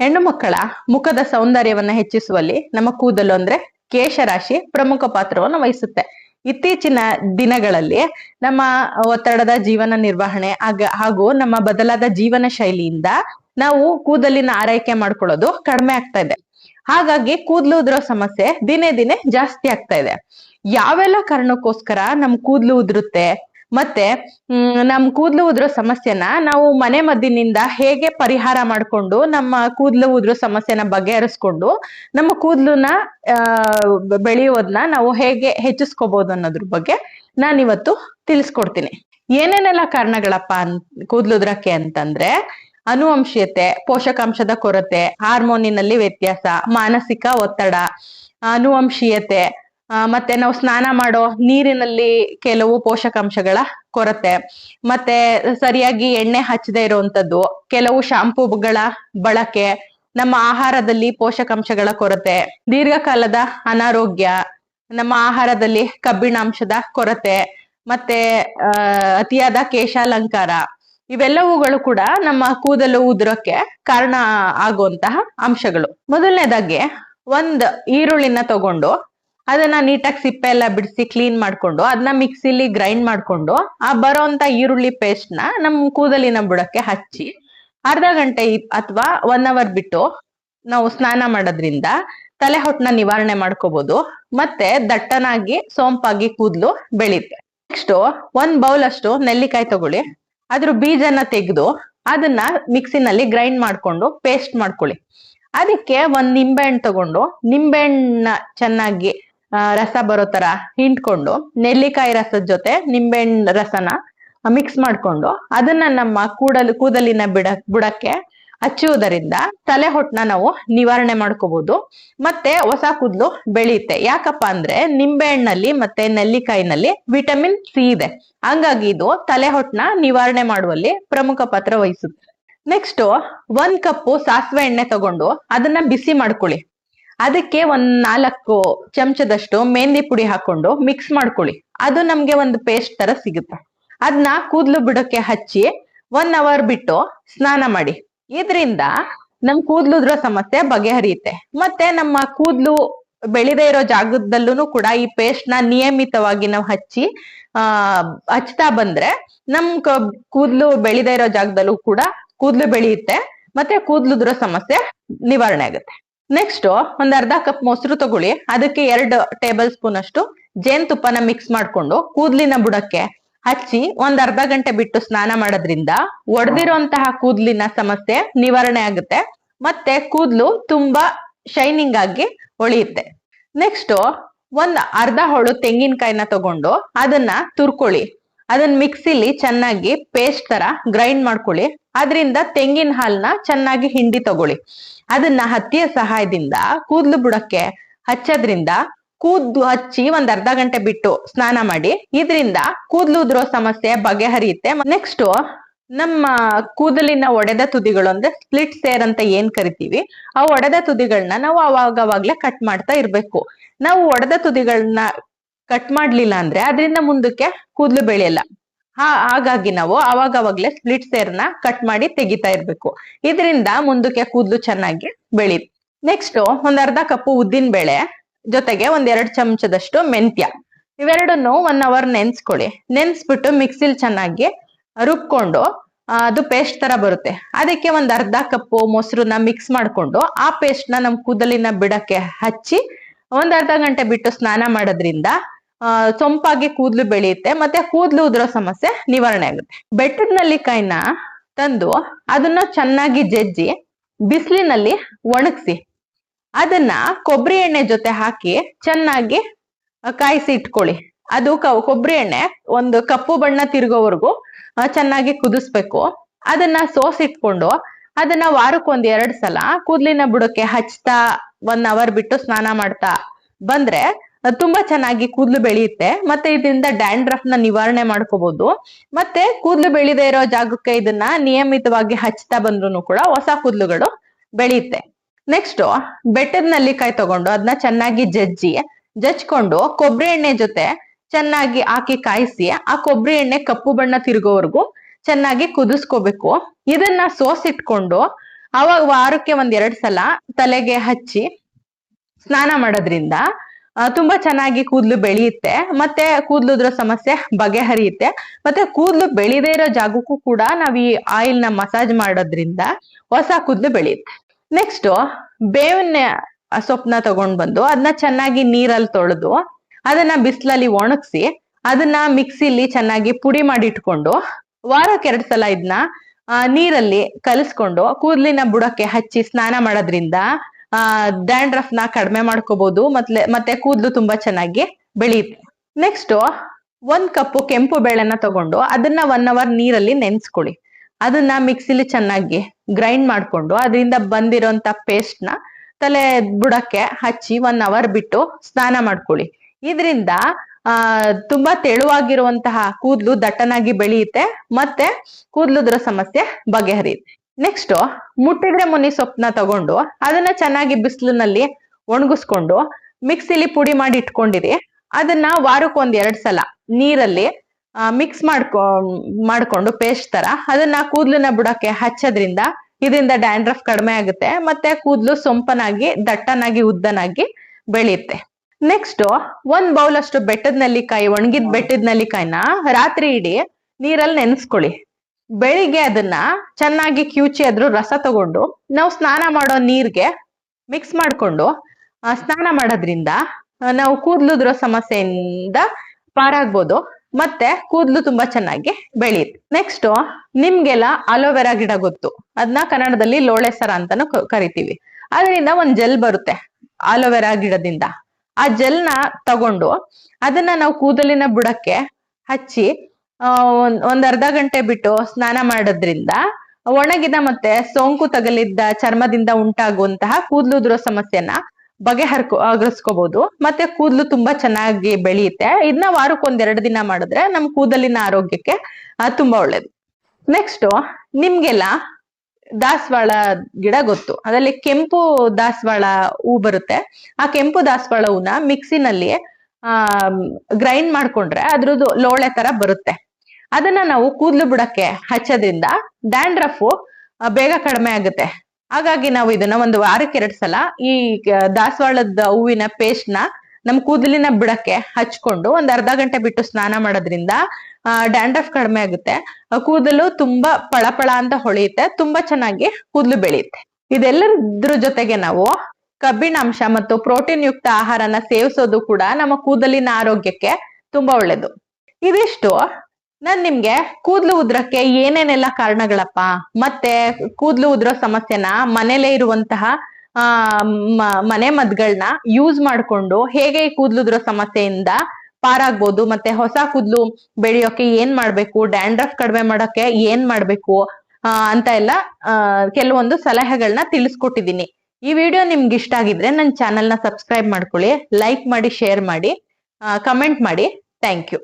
ಹೆಣ್ಣು ಮಕ್ಕಳ ಮುಖದ ಸೌಂದರ್ಯವನ್ನ ಹೆಚ್ಚಿಸುವಲ್ಲಿ ನಮ್ಮ ಕೂದಲು ಅಂದ್ರೆ ಕೇಶರಾಶಿ ಪ್ರಮುಖ ಪಾತ್ರವನ್ನು ವಹಿಸುತ್ತೆ. ಇತ್ತೀಚಿನ ದಿನಗಳಲ್ಲಿ ನಮ್ಮ ಒತ್ತಡದ ಜೀವನ ನಿರ್ವಹಣೆ ಆಗ ಹಾಗೂ ನಮ್ಮ ಬದಲಾದ ಜೀವನ ಶೈಲಿಯಿಂದ ನಾವು ಕೂದಲಿನ ಆರೈಕೆ ಮಾಡ್ಕೊಳ್ಳೋದು ಕಡಿಮೆ ಆಗ್ತಾ ಇದೆ. ಹಾಗಾಗಿ ಕೂದಲು ಉದುರೋ ಸಮಸ್ಯೆ ದಿನೇ ದಿನೇ ಜಾಸ್ತಿ ಆಗ್ತಾ ಇದೆ. ಯಾವೆಲ್ಲ ಕಾರಣಕ್ಕೋಸ್ಕರ ನಮ್ ಕೂದಲು ಉದುರುತ್ತೆ? ಮತ್ತೆ, ಹ್ಮ್, ನಮ್ ಕೂದಲು ಉದ್ರೋ ಸಮಸ್ಯೆನ ನಾವು ಮನೆ ಮದ್ದಿನಿಂದ ಹೇಗೆ ಪರಿಹಾರ ಮಾಡ್ಕೊಂಡು ನಮ್ಮ ಕೂದಲು ಉದ್ರೋ ಸಮಸ್ಯೆನ ಬಗೆಹರಿಸ್ಕೊಂಡು ನಮ್ಮ ಕೂದಲನ್ನ, ಆ ಬೆಳೆಯೋದನ್ನ ನಾವು ಹೇಗೆ ಹೆಚ್ಚಿಸ್ಕೋಬಹುದು ಅನ್ನೋದ್ರ ಬಗ್ಗೆ ನಾನ್ ಇವತ್ತು ತಿಳಿಸ್ಕೊಡ್ತೀನಿ. ಏನೇನೆಲ್ಲ ಕಾರಣಗಳಪ್ಪ ಅನ್, ಕೂದಲು ಉದ್ರಕ್ಕೆ ಅಂತಂದ್ರೆ, ಅನುವಂಶೀಯತೆ, ಪೋಷಕಾಂಶದ ಕೊರತೆ, ಹಾರ್ಮೋನಿನಲ್ಲಿ ವ್ಯತ್ಯಾಸ, ಮಾನಸಿಕ ಒತ್ತಡ, ಅನುವಂಶೀಯತೆ ಮತ್ತೆ ನಾವು ಸ್ನಾನ ಮಾಡೋ ನೀರಿನಲ್ಲಿ ಕೆಲವು ಪೋಷಕಾಂಶಗಳ ಕೊರತೆ. ಮತ್ತೆ ಸರಿಯಾಗಿ ಎಣ್ಣೆ ಹಚ್ಚದೆ ಇರುವಂತದ್ದು ಕೆಲವು ಶಾಂಪೂಗಳ ಬಳಕೆ, ನಮ್ಮ ಆಹಾರದಲ್ಲಿ ಪೋಷಕಾಂಶಗಳ ಕೊರತೆ, ದೀರ್ಘಕಾಲದ ಅನಾರೋಗ್ಯ, ನಮ್ಮ ಆಹಾರದಲ್ಲಿ ಕಬ್ಬಿಣಾಂಶದ ಕೊರತೆ, ಮತ್ತೆ ಅತಿಯಾದ ಕೇಶಾಲಂಕಾರ, ಇವೆಲ್ಲವುಗಳು ಕೂಡ ನಮ್ಮ ಕೂದಲು ಉದುರಕ್ಕೆ ಕಾರಣ ಆಗುವಂತಹ ಅಂಶಗಳು. ಮೊದಲನೇದಾಗಿ, ಒಂದ್ ಈರುಳ್ಳಿನ ತಗೊಂಡು ಅದನ್ನ ನೀಟಾಗಿ ಸಿಪ್ಪೆ ಎಲ್ಲ ಬಿಡಿಸಿ ಕ್ಲೀನ್ ಮಾಡ್ಕೊಂಡು ಅದನ್ನ ಮಿಕ್ಸಿಲಿ ಗ್ರೈಂಡ್ ಮಾಡ್ಕೊಂಡು, ಆ ಬರೋಂತ ಈರುಳ್ಳಿ ಪೇಸ್ಟ್ನ ನಮ್ ಕೂದಲಿನ ಬುಡಕ್ಕೆ ಹಚ್ಚಿ, ಅರ್ಧ ಗಂಟೆ ಅಥವಾ ಒನ್ ಅವರ್ ಬಿಟ್ಟು ನಾವು ಸ್ನಾನ ಮಾಡೋದ್ರಿಂದ ತಲೆ ಹೊಟ್ಟನ ನಿವಾರಣೆ ಮಾಡ್ಕೋಬಹುದು ಮತ್ತೆ ದಟ್ಟನಾಗಿ ಸೋಂಪಾಗಿ ಕೂದಲು ಬೆಳೆಯುತ್ತೆ ನೆಕ್ಸ್ಟ್ ಒಂದ್ ಬೌಲ್ ಅಷ್ಟು ನೆಲ್ಲಿಕಾಯಿ ತಗೊಳ್ಳಿ, ಅದ್ರ ಬೀಜನ ತೆಗೆದು ಅದನ್ನ ಮಿಕ್ಸಿನಲ್ಲಿ ಗ್ರೈಂಡ್ ಮಾಡ್ಕೊಂಡು ಪೇಸ್ಟ್ ಮಾಡ್ಕೊಳ್ಳಿ. ಅದಕ್ಕೆ ಒಂದ್ ನಿಂಬೆಹಣ್ಣು ತಗೊಂಡು, ನಿಂಬೆಹಣ್ಣ ಚೆನ್ನಾಗಿ ರಸ ಬರೋ ತರ ಹಿಂಡ್ಕೊಂಡು, ನೆಲ್ಲಿಕಾಯಿ ರಸದ ಜೊತೆ ನಿಂಬೆಹಣ್ಣು ರಸನ ಮಿಕ್ಸ್ ಮಾಡ್ಕೊಂಡು, ಅದನ್ನ ನಮ್ಮ ಕೂಡಲು, ಕೂದಲಿನ ಬಿಡ, ಬುಡಕ್ಕೆ ಹಚ್ಚುವುದರಿಂದ ತಲೆ ಹೊಟ್ಟನ ನಾವು ನಿವಾರಣೆ ಮಾಡ್ಕೋಬಹುದು ಮತ್ತೆ ಹೊಸ ಕೂದಲು ಬೆಳೆಯುತ್ತೆ. ಯಾಕಪ್ಪ ಅಂದ್ರೆ ನಿಂಬೆಹಣ್ಣಲ್ಲಿ ಮತ್ತೆ ನೆಲ್ಲಿಕಾಯಿನಲ್ಲಿ ವಿಟಮಿನ್ ಸಿ ಇದೆ. ಹಂಗಾಗಿ ಇದು ತಲೆ ಹೊಟ್ಟನ ನಿವಾರಣೆ ಮಾಡುವಲ್ಲಿ ಪ್ರಮುಖ ಪಾತ್ರ ವಹಿಸುತ್ತೆ. ನೆಕ್ಸ್ಟ್ ಒಂದ್ ಕಪ್ಪು ಸಾಸಿವೆ ಎಣ್ಣೆ ತಗೊಂಡು ಅದನ್ನ ಬಿಸಿ ಮಾಡ್ಕೊಳ್ಳಿ. ಅದಕ್ಕೆ ಒಂದ್ ನಾಲ್ಕು ಚಮಚದಷ್ಟು ಮೆಹಂದಿ ಪುಡಿ ಹಾಕೊಂಡು ಮಿಕ್ಸ್ ಮಾಡ್ಕೊಳ್ಳಿ. ಅದು ನಮ್ಗೆ ಒಂದು ಪೇಸ್ಟ್ ತರ ಸಿಗುತ್ತೆ. ಅದನ್ನ ಕೂದಲು ಬಿಡೋಕೆ ಹಚ್ಚಿ ಒನ್ ಅವರ್ ಬಿಟ್ಟು ಸ್ನಾನ ಮಾಡಿ. ಇದರಿಂದ ನಮ್ ಕೂದಲು ಉದ್ರೋ ಸಮಸ್ಯೆ ಬಗೆಹರಿಯುತ್ತೆ. ಮತ್ತೆ ನಮ್ಮ ಕೂದಲು ಬೆಳೆದೇ ಇರೋ ಜಾಗದಲ್ಲೂ ಕೂಡ ಈ ಪೇಸ್ಟ್ನ ನಿಯಮಿತವಾಗಿ ನಾವು ಹಚ್ಚಿ, ಆ, ಹಚ್ತಾ ಬಂದ್ರೆ ನಮ್ ಕೂದಲು ಬೆಳೆದೇ ಇರೋ ಜಾಗದಲ್ಲೂ ಕೂಡ ಕೂದಲು ಬೆಳೆಯುತ್ತೆ. ಮತ್ತೆ ಕೂದಲು ಸಮಸ್ಯೆ ನಿವಾರಣೆ ಆಗುತ್ತೆ. ನೆಕ್ಸ್ಟ್ ಒಂದ್ ಅರ್ಧ ಕಪ್ ಮೊಸರು ತಗೊಳ್ಳಿ. ಅದಕ್ಕೆ ಎರಡು ಟೇಬಲ್ ಸ್ಪೂನ್ ಅಷ್ಟು ಜೇನುತುಪ್ಪನ ಮಿಕ್ಸ್ ಮಾಡ್ಕೊಂಡು ಕೂದಲಿನ ಬುಡಕ್ಕೆ ಹಚ್ಚಿ ಒಂದ್ ಅರ್ಧ ಗಂಟೆ ಬಿಟ್ಟು ಸ್ನಾನ ಮಾಡೋದ್ರಿಂದ ಒಡೆದಿರುವಂತಹ ಕೂದಲಿನ ಸಮಸ್ಯೆ ನಿವಾರಣೆ ಆಗುತ್ತೆ. ಮತ್ತೆ ಕೂದಲು ತುಂಬಾ ಶೈನಿಂಗ್ ಆಗಿ ಒಳಿಯುತ್ತೆ. ನೆಕ್ಸ್ಟ್ ಒಂದ್ ಅರ್ಧ ಹೋಳು ತೆಂಗಿನಕಾಯಿನ ತಗೊಂಡು ಅದನ್ನ ತುರ್ಕೊಳ್ಳಿ. ಅದನ್ನ ಮಿಕ್ಸಿಲಿ ಚೆನ್ನಾಗಿ ಪೇಸ್ಟ್ ತರ ಗ್ರೈಂಡ್ ಮಾಡ್ಕೊಳ್ಳಿ. ಅದರಿಂದ ತೆಂಗಿನ ಹಾಲ್ನ ಚೆನ್ನಾಗಿ ಹಿಂಡಿ ತಗೊಳ್ಳಿ. ಅದನ್ನ ಹತ್ತಿಯ ಸಹಾಯದಿಂದ ಕೂದಲು ಬುಡಕ್ಕೆ ಹಚ್ಚೋದ್ರಿಂದ ಕೂದ್ಲು ಹಚ್ಚಿ ಒಂದ್ ಅರ್ಧ ಗಂಟೆ ಬಿಟ್ಟು ಸ್ನಾನ ಮಾಡಿ, ಇದರಿಂದ ಕೂದಲು ಉದುರೋ ಸಮಸ್ಯೆ ಬಗೆಹರಿಯುತ್ತೆ. ನೆಕ್ಸ್ಟ್ ನಮ್ಮ ಕೂದಲಿನ ಒಡೆದ ತುದಿಗಳು ಅಂದ್ರೆ ಸ್ಪ್ಲಿಟ್ ಸೇರ್ ಅಂತ ಏನ್ ಕರಿತೀವಿ, ಆ ಒಡೆದ ತುದಿಗಳನ್ನ ನಾವು ಅವಾಗವಾಗ್ಲೇ ಕಟ್ ಮಾಡ್ತಾ ಇರ್ಬೇಕು. ನಾವು ಒಡೆದ ತುದಿಗಳನ್ನ ಕಟ್ ಮಾಡ್ಲಿಲ್ಲ ಅಂದ್ರೆ ಅದರಿಂದ ಮುಂದಕ್ಕೆ ಕೂದಲು ಬೆಳೆಯಲ್ಲ. ಹಾ, ಹಾಗಾಗಿ ನಾವು ಅವಾಗವಾಗ್ಲೇ ಸ್ಪ್ಲಿಟ್ ಸೇರ್ನ ಕಟ್ ಮಾಡಿ ತೆಗಿತಾ ಇರ್ಬೇಕು. ಇದರಿಂದ ಮುಂದಕ್ಕೆ ಕೂದಲು ಚೆನ್ನಾಗಿ ಬೆಳಿ. ನೆಕ್ಸ್ಟ್ ಒಂದ್ ಅರ್ಧ ಕಪ್ಪು ಉದ್ದಿನ ಬೇಳೆ ಜೊತೆಗೆ ಒಂದ್ ಎರಡ್ ಚಮಚದಷ್ಟು ಮೆಂತ್ಯ. ಇವೆರಡನ್ನು ಒನ್ ಅವರ್ ನೆನ್ಸ್ಕೊಳ್ಳಿ. ನೆನ್ಸ್ಬಿಟ್ಟು ಮಿಕ್ಸಿಲ್ ಚೆನ್ನಾಗಿ ರುಬ್ಕೊಂಡು ಅದು ಪೇಸ್ಟ್ ತರ ಬರುತ್ತೆ. ಅದಕ್ಕೆ ಒಂದ್ ಅರ್ಧ ಕಪ್ಪು ಮೊಸರನ್ನ ಮಿಕ್ಸ್ ಮಾಡ್ಕೊಂಡು, ಆ ಪೇಸ್ಟ್ನ ನಮ್ ಕೂದಲಿನ ಬಿಡಕ್ಕೆ ಹಚ್ಚಿ, ಒಂದ್ ಅರ್ಧ ಗಂಟೆ ಬಿಟ್ಟು ಸ್ನಾನ ಮಾಡೋದ್ರಿಂದ ಆ, ಸೊಂಪಾಗಿ ಕೂದಲು ಬೆಳೆಯುತ್ತೆ ಮತ್ತೆ ಕೂದಲು ಉದುರೋ ಸಮಸ್ಯೆ ನಿವಾರಣೆ ಆಗುತ್ತೆ. ಬೆಟ್ಟದ ನಲ್ಲಿಕಾಯಿನ ತಂದು ಅದನ್ನ ಚೆನ್ನಾಗಿ ಜಜ್ಜಿ ಬಿಸಿಲಿನಲ್ಲಿ ಒಣಗಿಸಿ ಅದನ್ನ ಕೊಬ್ಬರಿ ಎಣ್ಣೆ ಜೊತೆ ಹಾಕಿ ಚೆನ್ನಾಗಿ ಕಾಯಿಸಿ ಇಟ್ಕೊಳ್ಳಿ. ಅದು ಕೊಬ್ಬರಿ ಎಣ್ಣೆ ಒಂದು ಕಪ್ಪು ಬಣ್ಣ ತಿರುಗೋವರೆಗೂ ಚೆನ್ನಾಗಿ ಕುದಿಸ್ಬೇಕು. ಅದನ್ನ ಸೋಸಿಟ್ಕೊಂಡು ಅದನ್ನ ವಾರಕ್ಕೆ ಒಂದ್ ಎರಡ್ ಸಲ ಕೂದಲಿನ ಬುಡಕ್ಕೆ ಹಚ್ತಾ ಒನ್ ಅವರ್ ಬಿಟ್ಟು ಸ್ನಾನ ಮಾಡ್ತಾ ಬಂದ್ರೆ ತುಂಬಾ ಚೆನ್ನಾಗಿ ಕೂದಲು ಬೆಳೆಯುತ್ತೆ. ಮತ್ತೆ ಇದರಿಂದ ಡ್ಯಾಂಡ್ರಫ್ನ ನಿವಾರಣೆ ಮಾಡ್ಕೋಬಹುದು ಮತ್ತೆ ಕೂದಲು ಬೆಳೆದೇ ಇರೋ ಜಾಗಕ್ಕೆ ಇದನ್ನ ನಿಯಮಿತವಾಗಿ ಹಚ್ತಾ ಬಂದ್ರು ಕೂಡ ಹೊಸ ಕೂದಲುಗಳು ಬೆಳೆಯುತ್ತೆ. ನೆಕ್ಸ್ಟ್ ಬೆಟ್ಟದ ನಲ್ಲಿಕಾಯಿ ತಗೊಂಡು ಅದನ್ನ ಚೆನ್ನಾಗಿ ಜಜ್ಜಿ, ಜಜ್ಕೊಂಡು ಕೊಬ್ಬರಿ ಎಣ್ಣೆ ಜೊತೆ ಚೆನ್ನಾಗಿ ಹಾಕಿ ಕಾಯಿಸಿ ಆ ಕೊಬ್ಬರಿ ಎಣ್ಣೆ ಕಪ್ಪು ಬಣ್ಣ ತಿರುಗೋವರೆಗೂ ಚೆನ್ನಾಗಿ ಕುದಿಸ್ಕೋಬೇಕು. ಇದನ್ನ ಸೋಸಿಟ್ಕೊಂಡು ಅವಾಗ ವಾರಕ್ಕೆ ಒಂದ್ ಎರಡ್ ಸಲ ತಲೆಗೆ ಹಚ್ಚಿ ಸ್ನಾನ ಮಾಡೋದ್ರಿಂದ ತುಂಬಾ ಚೆನ್ನಾಗಿ ಕೂದ್ಲು ಬೆಳೆಯುತ್ತೆ. ಮತ್ತೆ ಕೂದ್ಲುದ್ರ ಸಮಸ್ಯೆ ಬಗೆಹರಿಯುತ್ತೆ. ಮತ್ತೆ ಕೂದ್ಲು ಬೆಳೆದೇ ಇರೋ ಜಾಗಕ್ಕೂ ಕೂಡ ನಾವ್ ಈ ಆಯಿಲ್ನ ಮಸಾಜ್ ಮಾಡೋದ್ರಿಂದ ಹೊಸ ಕೂದ್ಲು ಬೆಳೆಯುತ್ತೆ. ನೆಕ್ಸ್ಟ್ ಬೇವಿನ ಸೊಪ್ಪನ್ನ ತಗೊಂಡ್ ಬಂದು ಅದನ್ನ ಚೆನ್ನಾಗಿ ನೀರಲ್ಲಿ ತೊಳೆದು ಅದನ್ನ ಬಿಸಿಲಲ್ಲಿ ಒಣಗಿಸಿ ಅದನ್ನ ಮಿಕ್ಸಿಲಿ ಚೆನ್ನಾಗಿ ಪುಡಿ ಮಾಡಿ ಇಟ್ಕೊಂಡು ವಾರಕ್ಕೆ ಎರಡ್ ಸಲ ಇದನ್ನ ನೀರಲ್ಲಿ ಕಲಿಸ್ಕೊಂಡು ಕೂದಲಿನ ಬುಡಕ್ಕೆ ಹಚ್ಚಿ ಸ್ನಾನ ಮಾಡೋದ್ರಿಂದ ಆ ಡ್ಯಾಂಡ್ರಫ್ನ ಕಡಿಮೆ ಮಾಡ್ಕೋಬಹುದು ಮತ್ತೆ ಮತ್ತೆ ಕೂದಲು ತುಂಬಾ ಚೆನ್ನಾಗಿ ಬೆಳೆಯುತ್ತೆ. ನೆಕ್ಸ್ಟ್ ಒಂದ್ ಕಪ್ಪು ಕೆಂಪು ಬೇಳೆನ ತಗೊಂಡು ಅದನ್ನ ಒನ್ ಅವರ್ ನೀರಲ್ಲಿ ನೆನ್ಸ್ಕೊಳ್ಳಿ. ಅದನ್ನ ಮಿಕ್ಸಿಲಿ ಚೆನ್ನಾಗಿ ಗ್ರೈಂಡ್ ಮಾಡ್ಕೊಂಡು ಅದರಿಂದ ಬಂದಿರೋಂತ ಪೇಸ್ಟ್ನ ತಲೆ ಬುಡಕ್ಕೆ ಹಚ್ಚಿ ಒನ್ ಅವರ್ ಬಿಟ್ಟು ಸ್ನಾನ ಮಾಡ್ಕೊಳ್ಳಿ. ಇದರಿಂದ, ಆ, ತುಂಬಾ ತೆಳುವಾಗಿರುವಂತಹ ಕೂದಲು ದಟ್ಟನಾಗಿ ಬೆಳೆಯುತ್ತೆ, ಮತ್ತೆ ಕೂದಲುದ್ರ ಸಮಸ್ಯೆ ಬಗೆಹರಿಯುತ್ತೆ. ನೆಕ್ಸ್ಟ್ ಮುಟ್ಟಿದ್ರೆ ಮುನಿ ಸೊಪ್ಪನ್ನ ತಗೊಂಡು ಅದನ್ನ ಚೆನ್ನಾಗಿ ಬಿಸಿಲಿನಲ್ಲಿ ಒಣಗಿಸ್ಕೊಂಡು ಮಿಕ್ಸಿಲಿ ಪುಡಿ ಮಾಡಿ ಇಟ್ಕೊಂಡಿರಿ. ಅದನ್ನ ವಾರಕ್ಕೆ ಒಂದ್ ಎರಡ್ ಸಲ ನೀರಲ್ಲಿ ಮಿಕ್ಸ್ ಮಾಡ್ಕೊ, ಮಾಡ್ಕೊಂಡು ಪೇಸ್ಟ್ ತರ ಅದನ್ನ ಕೂದಲನ್ನ ಬುಡಕ್ಕೆ ಹಚ್ಚೋದ್ರಿಂದ ಇದರಿಂದ ಡ್ಯಾಂಡ್ರಫ್ ಕಡಿಮೆ ಆಗುತ್ತೆ ಮತ್ತೆ ಕೂದಲು ಸೊಂಪನಾಗಿ, ದಟ್ಟನಾಗಿ, ಉದ್ದನಾಗಿ ಬೆಳೆಯುತ್ತೆ. ನೆಕ್ಸ್ಟ್ ಒಂದ್ ಬೌಲ್ ಅಷ್ಟು ಬೆಟ್ಟದ ನೆಲ್ಲಿಕಾಯಿ, ಒಣಗಿದ ಬೆಟ್ಟದ ನೆಲ್ಲಿಕಾಯಿನ ರಾತ್ರಿ ಇಡೀ ನೀರಲ್ಲಿ ನೆನೆಸ್ಕೊಳ್ಳಿ. ಬೆಳಿಗ್ಗೆ ಅದನ್ನ ಚೆನ್ನಾಗಿ ಕ್ಯೂಚಿ ಅದ್ರ ರಸ ತಗೊಂಡು ನಾವು ಸ್ನಾನ ಮಾಡೋ ನೀರ್ಗೆ ಮಿಕ್ಸ್ ಮಾಡ್ಕೊಂಡು ಸ್ನಾನ ಮಾಡೋದ್ರಿಂದ ನಾವು ಕೂದ್ಲುದ್ರೋ ಸಮಸ್ಯೆಯಿಂದ ಪಾರಾಗ್ಬೋದು. ಮತ್ತೆ ಕೂದಲು ತುಂಬಾ ಚೆನ್ನಾಗಿ ಬೆಳೆಯುತ್ತೆ ನೆಕ್ಸ್ಟ್ ನಿಮ್ಗೆಲ್ಲ ಅಲೋವೆರಾ ಗಿಡ ಗೊತ್ತು. ಅದನ್ನ ಕನ್ನಡದಲ್ಲಿ ಲೋಳೆ ಸರ ಅಂತಾನು ಕರಿತೀವಿ. ಅದರಿಂದ ಒಂದ್ ಜೆಲ್ ಬರುತ್ತೆ ಅಲೋವೆರಾ ಗಿಡದಿಂದ. ಆ ಜೆಲ್ನ ತಗೊಂಡು ಅದನ್ನ ನಾವು ಕೂದಲಿನ ಬುಡಕ್ಕೆ ಹಚ್ಚಿ ಒಂದ್ ಅರ್ಧ ಗಂಟೆ ಬಿಟ್ಟು ಸ್ನಾನ ಮಾಡೋದ್ರಿಂದ ಒಣಗಿದ ಮತ್ತೆ ಸೋಂಕು ತಗಲಿದ್ದ ಚರ್ಮದಿಂದ ಉಂಟಾಗುವಂತಹ ಕೂದಲು ಉದುರೋ ಸಮಸ್ಯೆನ ಬಗೆಹರ್ಕೊ ಆಗಸ್ಕೋಬಹುದು ಮತ್ತೆ ಕೂದಲು ತುಂಬಾ ಚೆನ್ನಾಗಿ ಬೆಳೆಯುತ್ತೆ. ಇದನ್ನ ವಾರಕ್ಕೊಂದೆರಡು ದಿನ ಮಾಡಿದ್ರೆ ನಮ್ ಕೂದಲಿನ ಆರೋಗ್ಯಕ್ಕೆ ತುಂಬಾ ಒಳ್ಳೇದು. ನೆಕ್ಸ್ಟ್ ನಿಮ್ಗೆಲ್ಲ ದಾಸವಾಳ ಗಿಡ ಗೊತ್ತು. ಅದರಲ್ಲಿ ಕೆಂಪು ದಾಸವಾಳ ಹೂ ಬರುತ್ತೆ. ಆ ಕೆಂಪು ದಾಸವಾಳ ಹೂನ ಮಿಕ್ಸಿನಲ್ಲಿ ಆ ಗ್ರೈಂಡ್ ಮಾಡ್ಕೊಂಡ್ರೆ ಅದ್ರದ್ದು ಲೋಳೆ ತರ ಬರುತ್ತೆ. ಅದನ್ನ ನಾವು ಕೂದಲು ಬುಡಕ್ಕೆ ಹಚ್ಚೋದ್ರಿಂದ ಡ್ಯಾಂಡ್ರಫ್ ಬೇಗ ಕಡಿಮೆ ಆಗುತ್ತೆ. ಹಾಗಾಗಿ ನಾವು ಇದನ್ನ ಒಂದು ವಾರಕ್ಕೆ ಎರಡು ಸಲ ಈ ದಾಸವಾಳದ ಹೂವಿನ ಪೇಸ್ಟ್ನ ನಮ್ ಕೂದಲಿನ ಬುಡಕ್ಕೆ ಹಚ್ಕೊಂಡು ಒಂದ್ ಅರ್ಧ ಗಂಟೆ ಬಿಟ್ಟು ಸ್ನಾನ ಮಾಡೋದ್ರಿಂದ ಡ್ಯಾಂಡ್ರಫ್ ಕಡಿಮೆ ಆಗುತ್ತೆ. ಕೂದಲು ತುಂಬಾ ಪಳಪಳ ಅಂತ ಹೊಳೆಯುತ್ತೆ, ತುಂಬಾ ಚೆನ್ನಾಗಿ ಕೂದಲು ಬೆಳೆಯುತ್ತೆ. ಇದೆಲ್ಲದ್ರ ಜೊತೆಗೆ ನಾವು ಕಬ್ಬಿಣಾಂಶ ಮತ್ತು ಪ್ರೋಟೀನ್ ಯುಕ್ತ ಆಹಾರನ ಸೇವಿಸೋದು ಕೂಡ ನಮ್ಮ ಕೂದಲಿನ ಆರೋಗ್ಯಕ್ಕೆ ತುಂಬಾ ಒಳ್ಳೇದು. ಇದಿಷ್ಟು. ನಾನ್ ನಿಮ್ಗೆ ಕೂದ್ಲು ಉದ್ರಕ್ಕೆ ಏನೇನೆಲ್ಲ ಕಾರಣಗಳಪ್ಪ? ಮತ್ತೆ ಕೂದ್ಲು ಉದ್ರೋ ಸಮಸ್ಯೆನ ಮನೇಲೆ ಇರುವಂತಹ, ಆ ಮನೆ ಮದ್ಗಳನ್ನ ಯೂಸ್ ಮಾಡ್ಕೊಂಡು ಹೇಗೆ ಕೂದ್ಲು ಉದ್ರೋ ಸಮಸ್ಯೆಯಿಂದ ಪಾರಾಗ್ಬೋದು? ಮತ್ತೆ ಹೊಸ ಕೂದ್ಲು ಬೆಳೆಯೋಕೆ ಏನ್ ಮಾಡ್ಬೇಕು? ಡ್ಯಾಂಡ್ರಫ್ ಕಡಿಮೆ ಮಾಡೋಕೆ ಏನ್ ಮಾಡ್ಬೇಕು? ಅಂತ ಎಲ್ಲ ಕೆಲವೊಂದು ಸಲಹೆಗಳನ್ನ ತಿಳಿಸ್ಕೊಟ್ಟಿದ್ದೀನಿ. ಈ ವಿಡಿಯೋ ನಿಮ್ಗೆ ಇಷ್ಟ ಆಗಿದ್ರೆ ನನ್ನ ಚಾನೆಲ್ನ ಸಬ್ಸ್ಕ್ರೈಬ್ ಮಾಡ್ಕೊಳ್ಳಿ ಲೈಕ್ ಮಾಡಿ ಶೇರ್ ಮಾಡಿ ಕಮೆಂಟ್ ಮಾಡಿ. Thank you